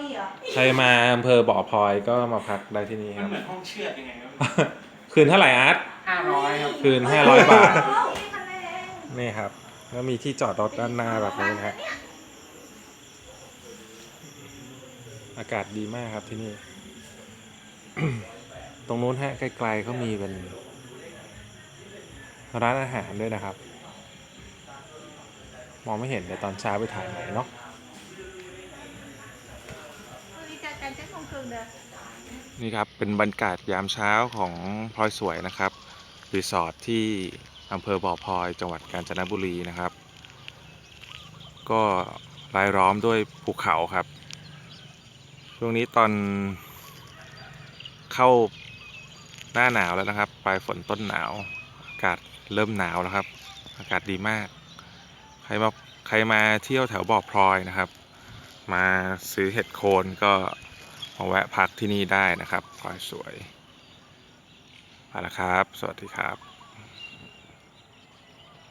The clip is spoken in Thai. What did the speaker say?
พี่เหรอใครมาอำเภอบ่อพลอยก็มาพักได้ที่นี่คมันรับ เหมือนห้องเชือดยังไงครับคืนเท่าไหร่อาร์ต ห้าร้อยครับ คืนห้าร้อยบาทเอ้าพี่ทำไมเองนี่ครับ แล้วมีที่จอดรถด้านหน้าแบบนี้นะฮะอากาศดีมากครับที่นี่ ตรงนู้นฮะไกลๆเขามีเป็น ร้านอาหารด้วยนะครับ มองไม่เห็นเดี๋ยวตอนเช้าไปถ่ายใหม่เนาะ กันเจ็ดโมงครึ่งเด้อนี่ครับเป็นบรรยากาศยามเช้าของพลอยสวยนะครับรีสอร์ทที่อำเภอบ่อพลอยจังหวัดกาญจนบุรีนะครับ ก็รายล้อมด้วยภูเขาครับ ช่วงนี้ตอนเข้าหน้าหนาวแล้วนะครับ ปลายฝนต้นหนาว อากาศเริ่มหนาวแล้วครับ อากาศดีมาก ใครมาใครมาเที่ยวแถวบ่อพลอยนะครับ มาซื้อเห็ดโคนก็ มาแวะพักที่นี่ได้นะครับพลอยสวยไปแล้วครับ สวัสดีครับ